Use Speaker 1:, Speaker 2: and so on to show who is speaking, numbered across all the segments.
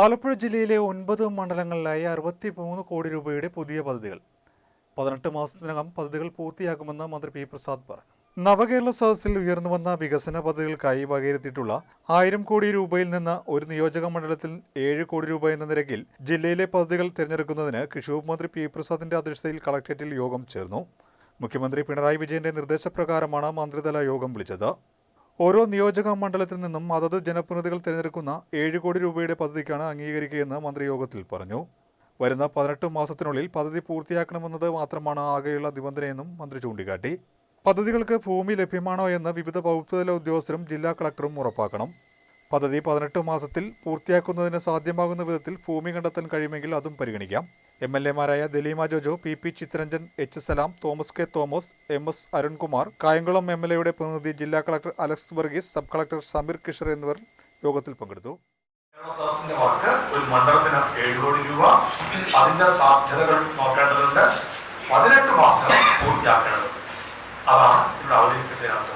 Speaker 1: ആലപ്പുഴ ജില്ലയിലെ ഒൻപത് മണ്ഡലങ്ങളിലായി അറുപത്തി മൂന്ന് കോടി രൂപയുടെ പുതിയ പദ്ധതികൾ. പതിനെട്ട് മാസത്തിനകം പദ്ധതികൾ പൂർത്തിയാക്കുമെന്ന് മന്ത്രി പി പ്രസാദ് പറഞ്ഞു. നവകേരള സദസ്സിൽ ഉയർന്നുവന്ന വികസന പദ്ധതികൾക്കായി വകയിരുത്തിയിട്ടുള്ള ആയിരം കോടി രൂപയിൽ നിന്ന് ഒരു നിയോജക മണ്ഡലത്തിൽ ഏഴ് കോടി രൂപ എന്ന നിരക്കിൽ ജില്ലയിലെ പദ്ധതികൾ തിരഞ്ഞെടുക്കുന്നതിന് കൃഷി മന്ത്രി പി പ്രസാദിന്റെ അധ്യക്ഷതയിൽ കളക്ടറേറ്റിൽ യോഗം ചേർന്നു. മുഖ്യമന്ത്രി പിണറായി വിജയന്റെ നിർദ്ദേശപ്രകാരമാണ് മന്ത്രിതല യോഗം വിളിച്ചത്. ഓരോ നിയോജക മണ്ഡലത്തിൽ നിന്നും അതത് ജനപ്രതിനിധികൾ തിരഞ്ഞെടുക്കുന്ന ഏഴ് കോടി രൂപയുടെ പദ്ധതിക്കാണ് അംഗീകരിക്കുകയെന്ന് മന്ത്രി യോഗത്തിൽ പറഞ്ഞു. വരുന്ന പതിനെട്ട് മാസത്തിനുള്ളിൽ പദ്ധതി പൂർത്തിയാക്കണമെന്നത് മാത്രമാണ് ആകെയുള്ള നിബന്ധനയെന്നും മന്ത്രി ചൂണ്ടിക്കാട്ടി. പദ്ധതികൾക്ക് ഭൂമി ലഭ്യമാണോ എന്ന് വിവിധ വകുപ്പുതല ഉദ്യോഗസ്ഥരും ജില്ലാ കളക്ടറും ഉറപ്പാക്കണം. പദ്ധതി പതിനെട്ട് മാസത്തിൽ പൂർത്തിയാക്കുന്നതിന് സാധ്യമാകുന്ന വിധത്തിൽ ഭൂമി കണ്ടെത്താൻ കഴിയുമെങ്കിൽ അതും പരിഗണിക്കാം. M L എമാരായ Daleema Jojo P P Chitharanjan H Salam Thomas K Thomas M S Arunkumar Kayamkulam M L എയുടെ പ്രതിനിധി ജില്ലാ collector Alex Varghese sub collector Sameer Kishor എന്നിവർ യോഗത്തിൽ പങ്കെടുത്തു.
Speaker 2: ഒരു മണ്ഡലത്തിന് ഏഴ് കോടി രൂപ. അതിന്റെ സാധ്യതകൾ നോക്കേണ്ടതുണ്ട്. പതിനെട്ട് മാസം പൂർത്തിയാക്കേണ്ടത് അതാണ് ഇവിടെ അവതരിപ്പിച്ചതിനകത്ത്.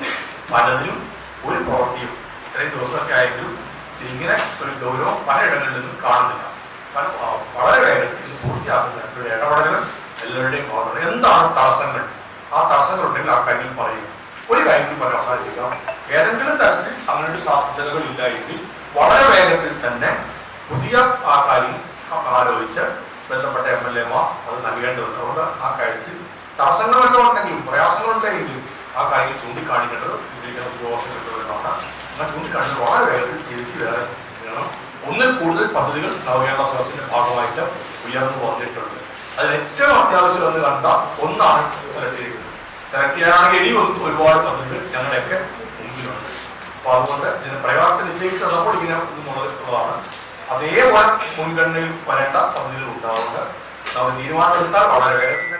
Speaker 2: പലതിലും ഒരു പ്രവൃത്തിയും ഇത്രയും ദിവസമൊക്കെ ആയെങ്കിലും ഇങ്ങനെ ഒരു ഗൗരവം പലയിടങ്ങളിൽ നിന്നും കാണുന്നില്ല. വളരെ വേഗത്തിൽ ഇത് പൂർത്തിയാക്കുന്ന. എപ്പോഴും ഇടപെടലും എല്ലാവരുടെയും ഓർഡർ എന്താണ് തടസ്സങ്ങൾ? ആ തടസ്സങ്ങൾ ഉണ്ടെങ്കിൽ ആ കാര്യങ്ങൾ പറയും. ഒരു കാര്യത്തിൽ പറയാൻ സാധിക്കാം. ഏതെങ്കിലും തരത്തിൽ അങ്ങനെ സാധ്യതകൾ ഇല്ല എങ്കിൽ വളരെ വേഗത്തിൽ തന്നെ പുതിയ ആ കാര്യം ആലോചിച്ച് ബന്ധപ്പെട്ട എം എൽ എമാർ അത് നൽകേണ്ടതുണ്ട്. അതുകൊണ്ട് ആ കാര്യത്തിൽ തടസ്സങ്ങളൊക്കെ ഉണ്ടെങ്കിലും പ്രയാസങ്ങളുണ്ടെങ്കിലും ആ കാര്യം ചൂണ്ടിക്കാണിക്കേണ്ടത് ഇരിക്കുന്ന ഉദ്യോഗസ്ഥർക്കുള്ളതാണ് അങ്ങനെ ചൂണ്ടിക്കാണിക്കുന്നത് വളരെ വേഗത്തിൽ തിരിച്ചു വേറെ വേണം. ഒന്നിൽ കൂടുതൽ പദ്ധതികൾ നവകേരള സദസ്സിന്റെ ഭാഗമായിട്ട് ഉയർന്നു വന്നിട്ടുണ്ട്. അതിൽ ഏറ്റവും അത്യാവശ്യം എന്ന് കണ്ട ഒന്നാണ് സെലക്ട് ചെയ്യുന്നത് സെലക്ട് ചെയ്യാനാണെങ്കിൽ ഇനി ഒരുപാട് പദ്ധതികൾ ഞങ്ങളുടെയൊക്കെ മുമ്പിലുണ്ട്. അപ്പൊ അതുകൊണ്ട് ഇതിന് പ്രയോറിറ്റി നിശ്ചയിച്ച് തന്നപ്പോൾ ഇങ്ങനെ ഉള്ളതാണ് അതേപോലെ മുൻഗണനയിൽ വരേണ്ട പദ്ധതികൾ ഉണ്ടാവുന്നത് നമ്മൾ തീരുമാനമെടുത്താൽ വളരെ വേഗത്തിൽ